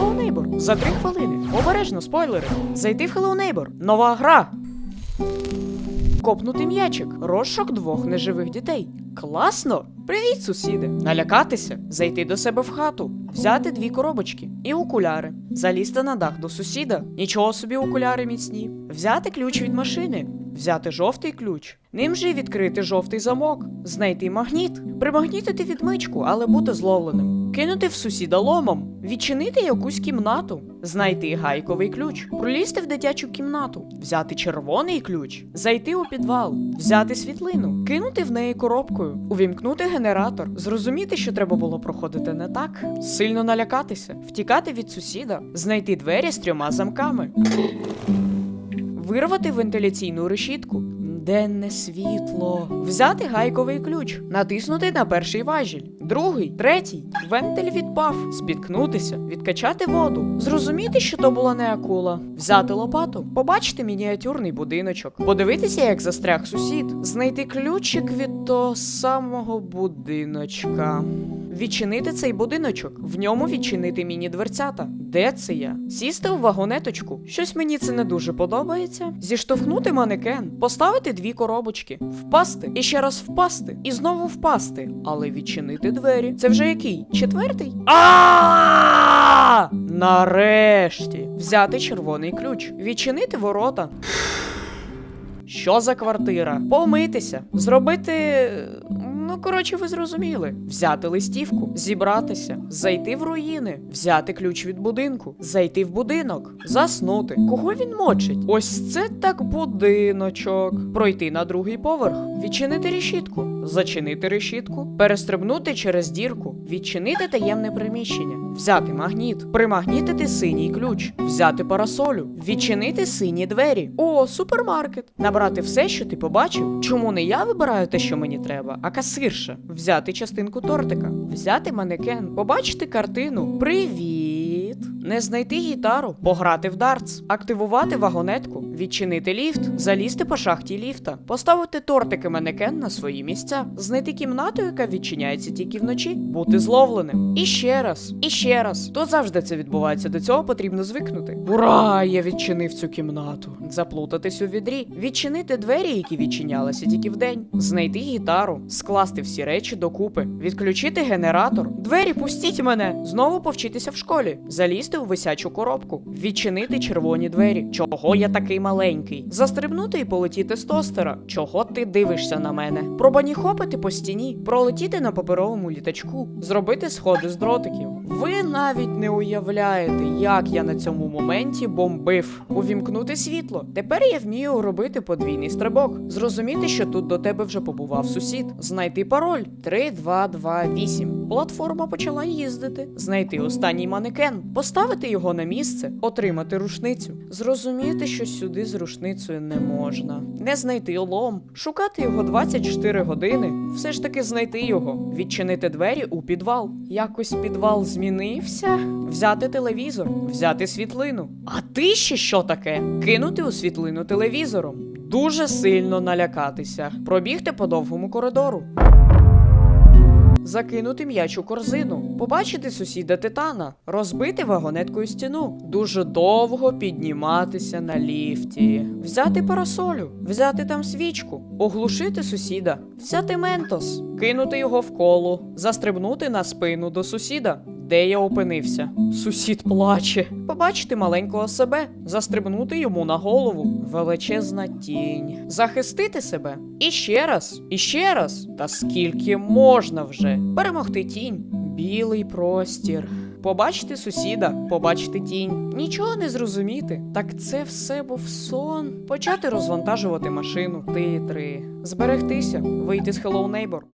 Hello Neighbor за 3 хвилини. Обережно, спойлери. Зайти в Hello Neighbor. Нова гра. Копнути м'ячик. Розшук двох неживих дітей. Класно! Привіт, сусіди! Налякатися, зайти до себе в хату, взяти дві коробочки і окуляри, залізти на дах до сусіда, нічого собі окуляри міцні, взяти ключ від машини, взяти жовтий ключ, ним же відкрити жовтий замок, знайти магніт, примагнітити відмичку, але бути зловленим, кинути в сусіда ломом, відчинити якусь кімнату, знайти гайковий ключ, пролізти в дитячу кімнату, взяти червоний ключ, зайти у підвал, взяти світлину, кинути в неї коробкою, увімкнути генератор, зрозуміти, що треба було проходити не так, сильно налякатися, втікати від сусіда, знайти двері з трьома замками, вирвати вентиляційну решітку. Денне світло. Взяти гайковий ключ, натиснути на перший важіль, другий, третій. Вентиль відпав, спіткнутися, відкачати воду, зрозуміти, що то була не акула, взяти лопату, побачити мініатюрний будиночок, подивитися, як застряг сусід, знайти ключик від того самого будиночка. Відчинити цей будиночок, в ньому відчинити міні-дверцята. Де це я? Сісти у вагонеточку. Щось мені це не дуже подобається. Зіштовхнути манекен, поставити дві коробочки, впасти і ще раз впасти, і знову впасти, але відчинити двері. Це вже який? Четвертий? А! Нарешті взяти червоний ключ, відчинити ворота. Що за квартира? Помитися, зробити. Ну, коротше, ви зрозуміли. Взяти листівку, зібратися, зайти в руїни, взяти ключ від будинку, зайти в будинок, заснути. Кого він мочить? Ось це так будиночок. Пройти на другий поверх, відчинити решітку, зачинити решітку, перестрибнути через дірку, відчинити таємне приміщення, взяти магніт, примагнітити синій ключ, взяти парасолю, відчинити сині двері. О, супермаркет. Набрати все, що ти побачив. Чому не я вибираю те, що мені треба, а касирша. Взяти частинку тортика, взяти манекен, побачити картину. Привіт! Не знайти гітару, пограти в дартс, активувати вагонетку, відчинити ліфт, залізти по шахті ліфта, поставити тортики манекен на свої місця, знайти кімнату, яка відчиняється тільки вночі, бути зловленим. І ще раз, і ще раз. То завжди це відбувається. До цього потрібно звикнути. Ура! Я відчинив цю кімнату. Заплутатись у відрі, відчинити двері, які відчинялися тільки вдень, знайти гітару, скласти всі речі докупи, відключити генератор. Двері, пустіть мене! Знову повчитися в школі, залізти у висячу коробку, відчинити червоні двері. Чого я такий маленький? Застрибнути і полетіти з тостера. Чого ти дивишся на мене? Пробаніхопити по стіні, пролетіти на паперовому літачку, зробити сходи з дротиків. Ви навіть не уявляєте, як я на цьому моменті бомбив. Увімкнути світло. Тепер я вмію робити подвійний стрибок. Зрозуміти, що тут до тебе вже побував сусід. Знайти пароль 3228. Платформа почала їздити. Знайти останній манекен, поставити його на місце, отримати рушницю. Зрозуміти, що сюди з рушницею не можна. Не знайти лом, шукати його 24 години. Все ж таки знайти його, відчинити двері у підвал. Якось підвал змінився. Взяти телевізор, взяти світлину. А ти ще що таке? Кинути у світлину телевізором. Дуже сильно налякатися, пробігти по довгому коридору. Закинути м'яч у корзину, побачити сусіда титана, розбити вагонеткою стіну, дуже довго підніматися на ліфті, взяти парасолю, взяти там свічку, оглушити сусіда, взяти ментос, кинути його в коло, застрибнути на спину до сусіда. Де я опинився? Сусід плаче. Побачити маленького себе, застрибнути йому на голову. Величезна тінь. Захистити себе. І ще раз, і ще раз. Та скільки можна вже? Перемогти тінь. Білий простір. Побачити сусіда, побачити тінь, нічого не зрозуміти. Так це все був сон. Почати розвантажувати машину, титри, зберегтися, вийти з Hello Neighbor.